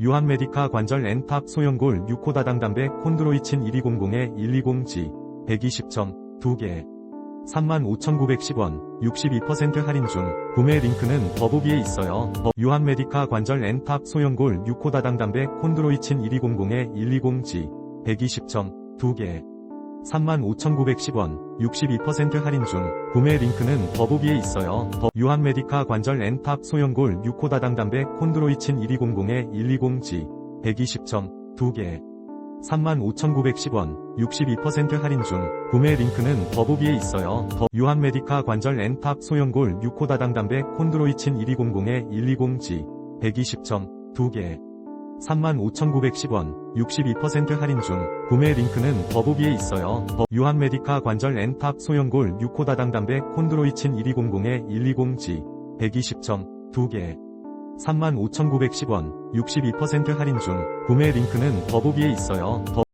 유한메디카 관절 엔탑 소형골 6호 다당 담배 콘드로이친 1200에 120G 120점 2개 35,910원 62% 할인 중 구매 링크는 더보기에 있어요. 더- 유한메디카 관절 엔탑 소형골 6호 다당 담배 콘드로이친 1200에 120G 120점 2개 35,910원 62% 할인 중 구매 링크는 더보기에 있어요. 더- 유한메디카 관절 엔탑 소형골 6호 다당 담배 콘드로이친 1200에 120G 120점 2개 35,910원 62% 할인 중 구매 링크는 더보기에 있어요. 더- 유한메디카 관절 엔탑 소형골 6호 다당 담배 콘드로이친 1200에 120G 120점 2개 35,910원 62% 할인 중 구매 링크는 더보기에 있어요. 더- 유한 메디카 관절 엔탑 소형골 6호 다당 담배 콘드로이친 1200에 120G 120점 2개 35,910원 62% 할인 중 구매 링크는 더보기에 있어요. 더-